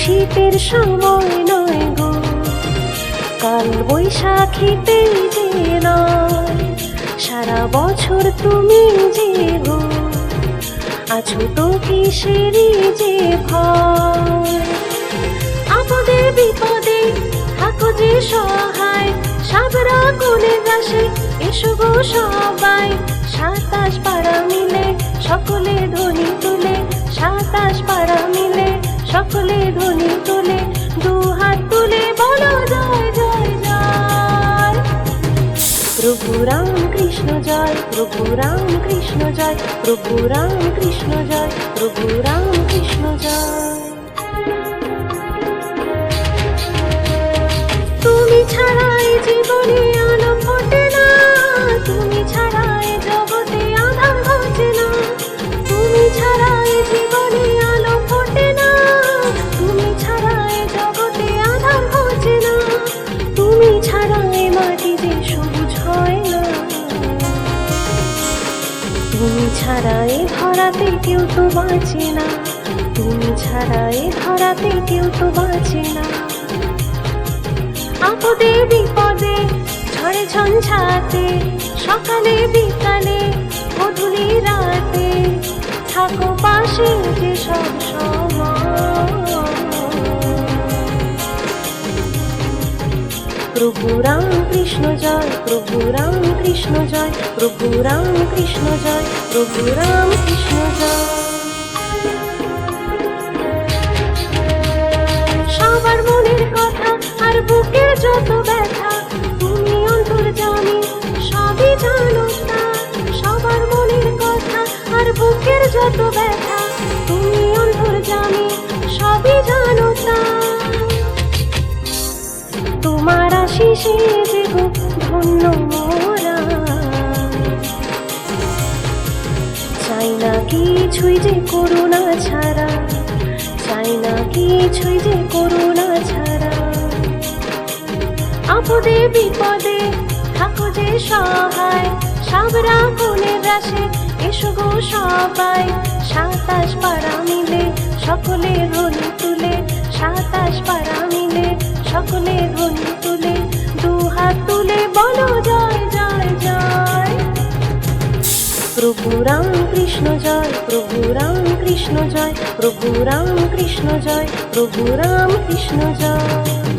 শীতের সময় নয় গো। কাল বৈশাখীতে যে সারা বছর তুমি যে গো। আছো তো কিসেরই যে ভয়। আপদে বিপদে থাকো যে সহায়। সাবরা কোলে রাশে, এসো গো সবাই। সাতাশ পাড়া মিলে প্রভু রাম কৃষ্ণ জয়, প্রভু রাম কৃষ্ণ জয়, প্রভু রাম কৃষ্ণ জয়, প্রভু রাম কৃষ্ণ জয়। তুমি ছাড়া এ ধরাতে কেউ তো বাঁচে না। তুমি ছাড়া এ ধরাতে কেউ তো বাঁচে না। আপদে বিপদে, ঝড়ে ঝঞ্ঝাতে, সকালে বিকালে গধূলি রাতে, থাকো পাশে যে সব সময় প্রভু রাম কৃষ্ণ জয়, প্রভু রাম কৃষ্ণ জয়, প্রভু রাম কৃষ্ণ জয়, প্রভু রাম কৃষ্ণ জয়। সবার মনের কথা আর বুকের যত ব্যথা, তুমি অন্তর জানি, সবই জানো সবার মনের কথা আর বুকের যত ব্যথা যে গো ধন্য মোরা চাই না কিছুই যে করুণা ছাড়া চাই না কিছুই যে করুণা ছাড়া আপদে বিপদে থাকো যে সহায় সাবরা কোণের রাশে এসো গো সবাই সাতাশ পাড়া মিলে সকলে ধ্বনি তুলে সাতাশ পাড়া মিলে সকলে ধ্বনি প্রভু রাম কৃষ্ণ জয় প্রভু রাম কৃষ্ণ জয় প্রভু রাম কৃষ্ণ জয় প্রভু রাম কৃষ্ণ জয়।